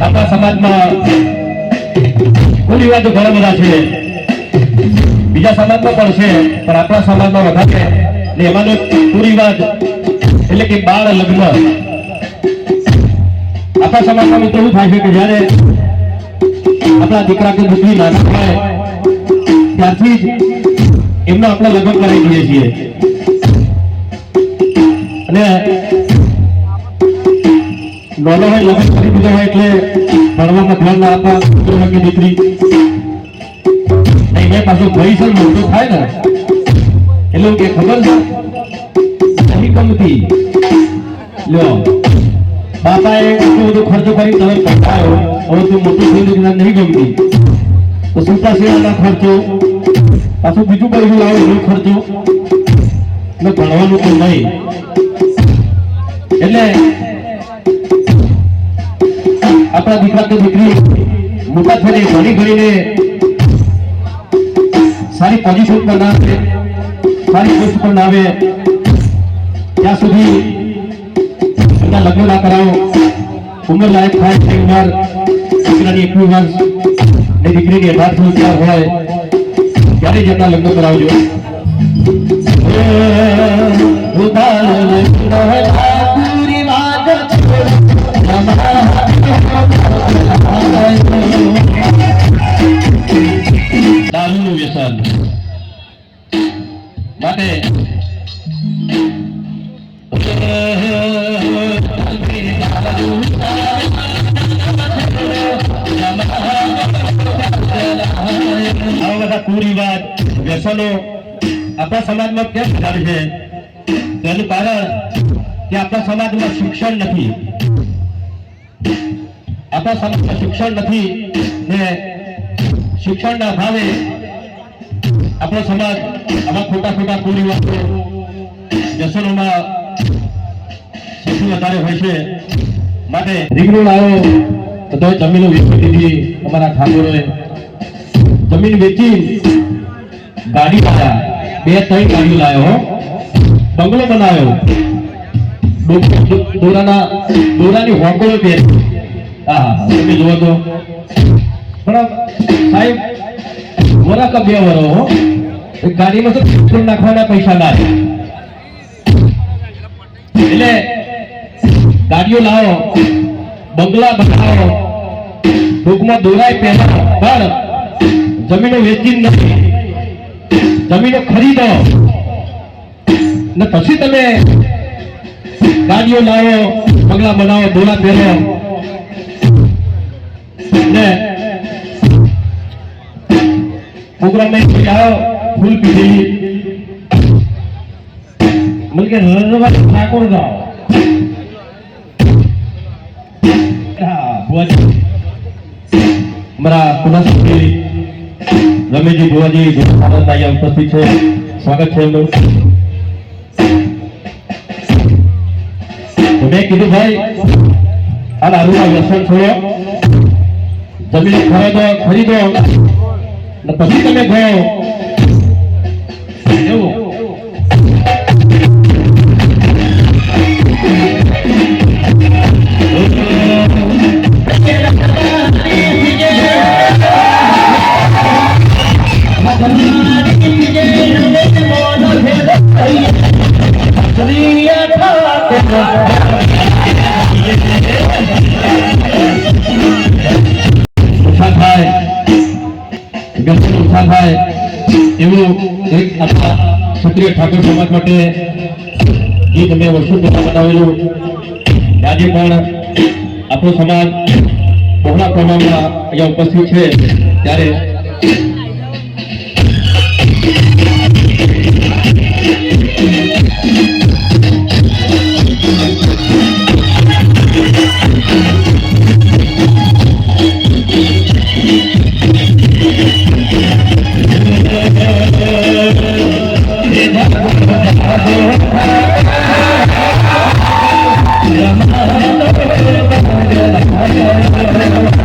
આપણા સમાજમાં કુરિવાજો ઘણા બધા છે. બીજા સમાજમાં પણ છે, પણ આપણા સમાજમાં વધારે ને એમાંનો કુરિવાજ એટલે કે બાળ લગ્ન. આપણા સમાજમાં મિત્રો એવું થાય છે કે જ્યારે આપણા દીકરા કે દીકરી નાના થાય ત્યારથી જ એમનો આપણે લગ્ન કરાવી દઈએ છીએ. અને નાનો હોય લગ્ન કરી દીધો હોય એટલે ભણવામાં ધ્યાન ના આપવા દીકરો. દીકરી છે, મોટો થાય ને. એટલે કે ખબર છે? નહીં ગમતી. લ્યો, બાપાએ એટલો બધો ખર્ચો કરી તમે પટાયો હવે તું મોટું થઈ ગયું નહીં ગમતી. તો સૂતા સેવાના ખર્ચો, પાછું બીજું પૈસું લાવો, એનો ખર્ચો. ને ભણવાનું તો નહીં. એટલે આપણા દીકરા કે દીકરી મોટા થઈને ભણી ભણીને સારી પોઝિશન પર ના આવે, સારી પોસ્ટ પર ના આવે, ત્યાં સુધી એમના લગ્ન ના કરાવો. ઉંમર લાયક થાય તે ઉંમર દીકરાની એકવીસ વર્ષ ને દીકરીની અઢાર વર્ષ હોય, ત્યારે જ એમના લગ્ન કરાવજો. દારૂનું આવા બધા આપણા સમાજમાં કેમ ચાલે છે? તેનું કારણ કે આપણા સમાજમાં શિક્ષણ નથી. આપણા સમાજમાં શિક્ષણ નથી ને શિક્ષણના અભાવે આપણો સમાજ આવા ખોટા ખોટા કુરિવાજો, વ્યસનોમાં વધારે હોય છે. માટે રીંગણું લાવો. તો જમીનો વેચી દીધી અમારા ઠાકોરોએ. જમીન વેચી ગાડી લાવ્યા બે, ત્રણ ગાડીઓ લાવ્યો બંગલો બનાવ્યો. દોરાના, દોરાની હોકળો હા હા તમે જુઓ તો. પણ સાહેબ, વરા કા બે વરો હો. ગાડીમાં તો નાખવાના પૈસા ના. એટલે ગાડીઓ લાવો, બંગલા બનાવો. ટૂંકમાં દોરાય પહેલા, પણ જમીનો વેચી નથી જમીનો ખરીદો. ને પછી તમે ગાડીઓ લાવો, બંગલા બનાવો, દોરા પહેરો. ને પ્રોગ્રામમાં કોઈ આવો, ફૂલ પીધેલી મને કે રણવા ઠાકોર ગાઓ ભુવાજી. અમારા કુલાસી રમેશજી ભુવાજી ભારત અહીંયા ઉપસ્થિત છે. સ્વાગત છે એમનું. મેં કીધું, ભાઈ, આ દારૂના વ્યસન છોડ્યો. જમીન ખરીદો ખરીદો પછી તમે ગયો. ઓછા થાય એવું એક આપણા ક્ષત્રિય ઠાકોર સમાજ માટે ગીત મેં વર્ષો પહેલા બનાવેલું. આજે પણ આપણો સમાજ બહોળા પ્રમાણમાં અહીંયા ઉપસ્થિત છે. ત્યારે Gracias.